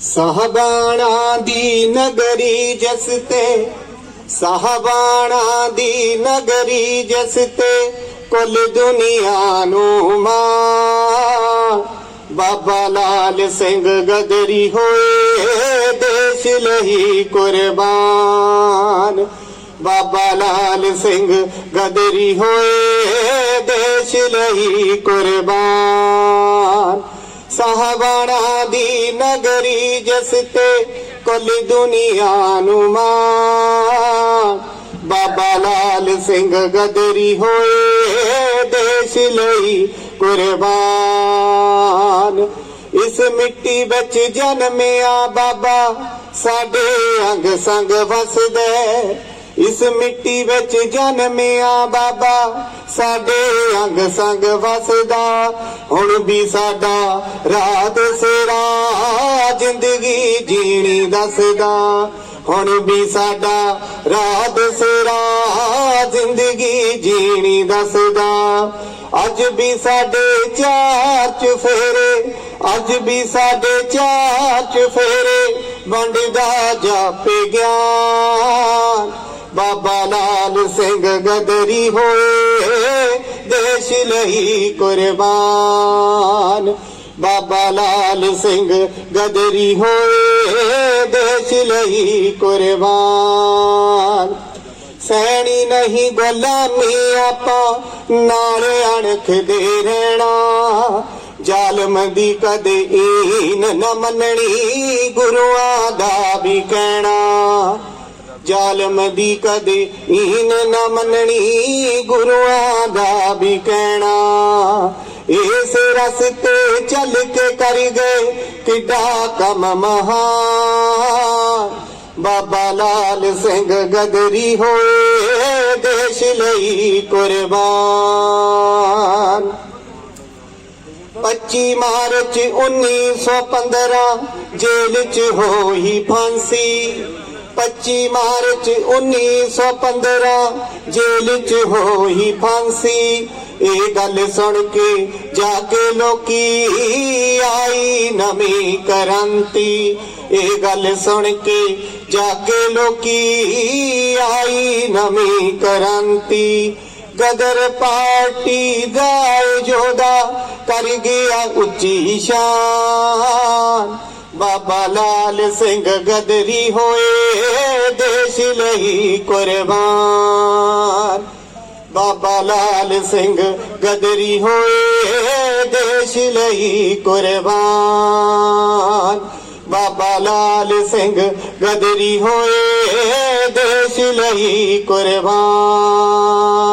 ਸਾਹਬਾਣਾ ਦੀ ਨਗਰੀ ਜਸ ਤੇ ਸਾਹਬਾਣਾ ਦੀ ਨਗਰੀ ਜਸ ਤੇ ਕੁੱਲ ਦੁਨੀਆ ਨੂੰ ਮਾਂ। ਬਾਬਾ ਲਾਲ ਸਿੰਘ ਗਦਰੀ ਹੋਏ, ਦੇਸ਼ ਲਈ ਕੁਰਬਾਨ। ਬਾਬਾ ਲਾਲ ਸਿੰਘ ਗਦਰੀ ਹੋਏ, ਦੇਸ਼ ਲਈ ਕੁਰਬਾਨ। ਸਾਹਬਾਣਾ ਦੀ ਨਗਰੀ ਜਿਸ ਤੇ ਕੁੱਲ ਦੁਨੀਆ ਨੂੰ ਮਾਣ। ਬਾਬਾ ਲਾਲ ਸਿੰਘ ਗਦਰੀ ਹੋਏ ਦੇਸ਼ ਲਈ ਕੁਰਬਾਨ। ਇਸ ਮਿੱਟੀ ਵਿੱਚ ਜਨਮਿਆ ਬਾਬਾ, ਸਾਡੇ ਅੰਗ ਸੰਗ ਵਸਦੇ ਇਸ ਮਿੱਟੀ ਵਿੱਚ ਜਨਮਿਆ ਬਾਬਾ। ਸਾਡੇ ਅੰਗ ਸੰਗ ਵਸਦਾ। ਹੁਣ ਵੀ ਸਾਡਾ ਰਾਤ ਸੇਰਾ। ਜ਼ਿੰਦਗੀ ਜੀਣੀ ਦੱਸਦਾ। ਹੁਣ ਵੀ ਸਾਡਾ ਰਾਤ ਸੇਰਾ। ਜ਼ਿੰਦਗੀ ਜੀਣੀ ਦੱਸਦਾ। ਅੱਜ ਵੀ ਸਾਡੇ ਚਾਰ ਚ ਫੇਰੇ ਅੱਜ ਵੀ ਸਾਡੇ ਚਾਰ ਚਫੇਰੇ। ਵੰਡਦਾ ਜਾਪੇ ਗਿਆ। ਬਾਬਾ ਲਾਲ ਸਿੰਘ ਗਦਰੀ ਹੋਏ, ਦੇਸ਼ ਲਈ ਕੁਰਬਾਨ। ਬਾਬਾ ਲਾਲ ਸਿੰਘ ਗਦਰੀ ਹੋਏ, ਦੇਸ਼ ਲਈ ਕੁਰਬਾਨ। ਸੈਣੀ ਨਹੀਂ ਗੁਲਾਮੀ ਆਪਾਂ, ਨਾਲ ਅਣਖ ਦੇ ਰਹਿਣਾ। ਜ਼ਾਲਮ ਦੀ ਕਦੇ ਈਨ ਨਾ ਮੰਨਣੀ, ਗੁਰੂਆਂ ਦਾ ਵੀ ਕਹਿਣਾ। ਜ਼ਾਲਮ ਦੀ ਕਦੇ ਈਨ ਨਾ ਮੰਨਣੀ ਗੁਰੂਆਂ ਦਾ ਵੀ ਕਹਿਣਾ। ਇਸ ਰਸਤੇ ਚੱਲ ਕੇ ਕਰ ਗਏ ਕਿੱਡਾ ਕੰਮ ਮਹਾ ਬਾਬਾ ਲਾਲ ਸਿੰਘ ਗਦਰੀ ਹੋਏ ਦੇਸ਼ ਲਈ ਕੁਰਬਾਨ। 25 ਮਾਰਚ 1915 ਜੇਲ੍ਹ 'ਚ ਹੋਈ ਫਾਂਸੀ। 25 ਮਾਰਚ 1915 ਜੇਲ੍ਹ 'ਚ ਹੋਈ ਫਾਂਸੀ। ਇਹ ਗੱਲ ਸੁਣ ਕੇ ਜਾ ਕੇ ਲੋਕੀ ਆਈ ਨਵੀਂ ਕ੍ਰਾਂਤੀ। ਇਹ ਗੱਲ ਸੁਣ ਕੇ ਜਾ ਕੇ ਲੋਕੀ ਆਈ ਨਵੀਂ ਕ੍ਰਾਂਤੀ। ਗਦਰ ਪਾਰਟੀ ਦਾ ਜੋਦਾ ਕਰ ਗਿਆ ਉੱਚੀ ਸ਼ਾਨ। ਬਾਬਾ ਲਾਲ ਸਿੰਘ ਗਦਰੀ ਹੋਏ ਦੇਸ਼ ਲਈ ਕੁਰਬਾਨ। ਬਾਬਾ ਲਾਲ ਸਿੰਘ ਗਦਰੀ ਹੋਏ ਦੇਸ਼ ਲਈ ਕੁਰਬਾਨ। ਬਾਬਾ ਲਾਲ ਸਿੰਘ ਗਦਰੀ ਹੋਏ ਦੇਸ਼ ਲਈ ਕੁਰਬਾਨ।